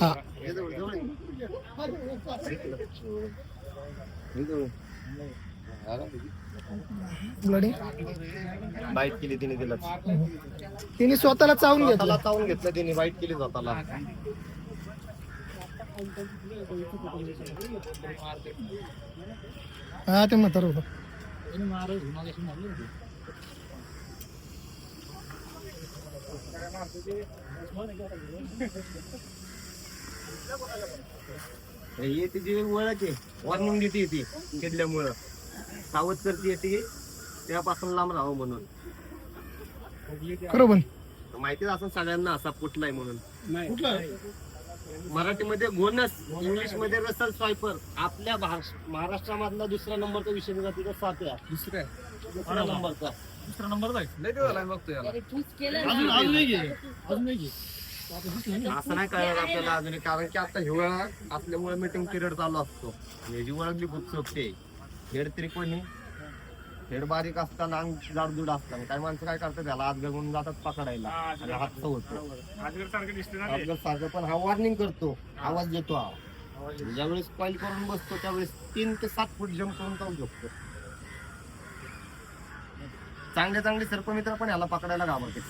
हा blooding bite केली तिने तिला तिने स्वतःला चावून घेतलं. चावून घेतलं तिने वाईट केली स्वतःला. हा ते म्हातार होतं. हे तिची ओळख आहे. वॉर्निंग देते ती चिडल्यामुळं सावध करते ती त्यापासून लांब राहावं म्हणून. पण माहितीच असं सगळ्यांना असा कुठलाय म्हणून. कुठला? मराठीमध्ये घोणस इंग्लिशमध्ये रसल स्वायपर आपल्या भाष- महाराष्ट्रामधला दुसऱ्या नंबरचा विषय निघा तिचा सातव्या दुसरं दुसऱ्या नंबरचा. दुसरा नंबर झाला बघतो याला. अजून घे अजून घे असं नाही कळलं आपल्याला अजून कारण की आता हिवाळा असल्यामुळे मीटिंग पिरियड चालू असतो. म्हणजे याची ओळख बी खूप सोपते हेड त्रिकोणी हेड बारीक असताना अंग जाडजूड असताना काही माणसं काय करतात त्याला हात म्हणून जातात पकडायला. आणि हात होतो आजगर सारखं पण हा वॉर्निंग करतो. आवाज देतो हा. म्हणजे ज्यावेळेस कॉईल करून बसतो त्यावेळेस तीन ते सात फूट जम्प करून जाऊ शकतो चांगले चांगले सर्पमित्र पण याला पकडायला घाबरते